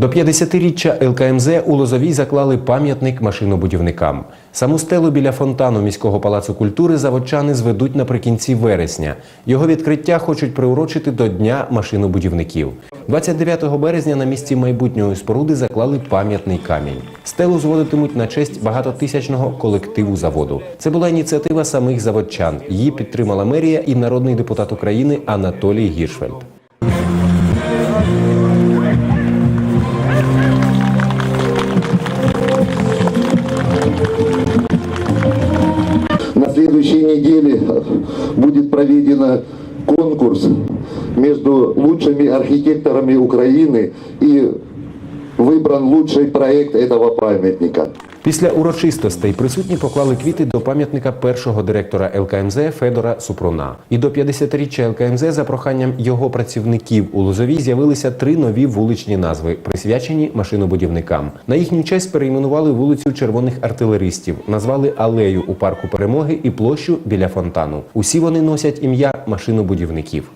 До 50-річчя ЛКМЗ у Лозовій заклали пам'ятник машинобудівникам. Саму стелу біля фонтану міського палацу культури заводчани зведуть наприкінці вересня. Його відкриття хочуть приурочити до Дня машинобудівників. 29 березня на місці майбутньої споруди заклали пам'ятний камінь. Стелу зводитимуть на честь багатотисячного колективу заводу. Це була ініціатива самих заводчан. Її підтримала мерія і народний депутат України Анатолій Гіршфельд. Следующей неделе будет проведен конкурс между лучшими архитекторами Украины и выбран лучший проект этого памятника. Після урочистостей присутні поклали квіти до пам'ятника першого директора ЛКМЗ Федора Супруна. І до 50-річчя ЛКМЗ за проханням його працівників у Лозовій з'явилися три нові вуличні назви, присвячені машинобудівникам. На їхню честь перейменували вулицю червоних артилеристів, назвали алею у парку перемоги і площу біля фонтану. Усі вони носять ім'я машинобудівників.